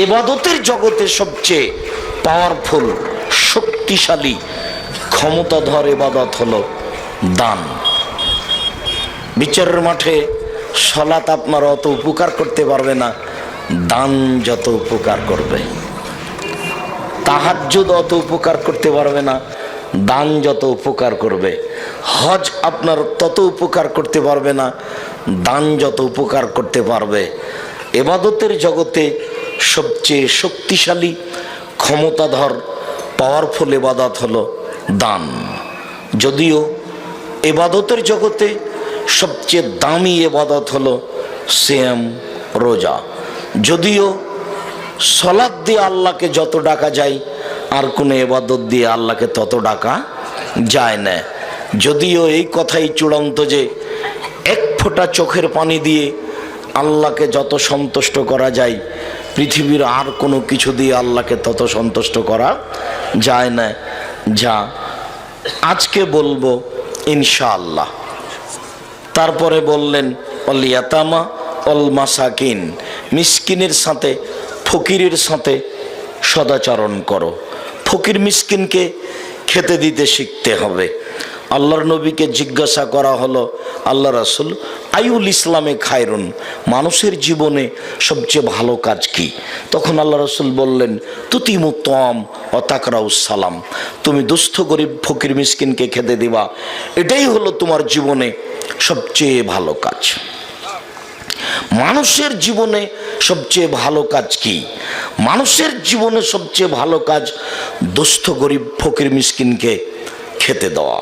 এবাদতের জগতে সবচেয়ে পাওয়ারফুল শক্তিশালী, ক্ষমতাধর এবাদত হলো দান। বিচারের মাঠে সলাত আপনার অত উপকার করতে পারবে না, দান যত উপকার করবে। তাহাজ্জুদ অত উপকার করতে পারবে না, দান যত উপকার করবে। হজ আপনার তত উপকার করতে পারবে না, দান যত উপকার করতে পারবে। এবাদতের জগতে সবচেয়ে শক্তিশালী, ক্ষমতাধর পাওয়ারফুল এবাদত হলো দান। যদিও এবাদতের জগতে সবচেয়ে দামি এবাদত হলো শ্যাম রোজা। যদিও সলাদ দিয়ে আল্লাহকে যত ডাকা যায়, আর কোনো এবাদত দিয়ে আল্লাহকে তত ডাকা যায় না। যদিও এই কথাই চূড়ান্ত যে এক ফোঁটা চোখের পানি দিয়ে আল্লাহকে যত সন্তুষ্ট করা যায় পৃথিবীর আর কোনো কিছু দিয়ে আল্লাহকে তত সন্তুষ্ট করা যায় না, যা আজকে বলব ইনশাআল্লাহ। তারপরে বললেন অলিয়াতামা অল মাসাকিন মিসকিনের সাথে, ফকিরের সাথে সদাচরণ করো। ফকির মিসকিনকে খেতে দিতে শিখতে হবে। আল্লাহর নবীকে জিজ্ঞাসা করা হলো, আল্লাহ রাসুল আইউল ইসলামে খায়রুন, মানুষের জীবনে সবচেয়ে ভালো কাজ কি? তখন আল্লাহ রসুল বললেন তুতিমুত্তম ও তাকরাউস সালাম, তুমি দুস্থ গরিব ফকির মিসকিনকে খেতে দিবা, এটাই হলো তোমার জীবনে সবচেয়ে ভালো কাজ। মানুষের জীবনে সবচেয়ে ভালো কাজ কি? মানুষের জীবনে সবচেয়ে ভালো কাজ দুস্থ গরিব ফকির মিসকিনকে খেতে দেওয়া।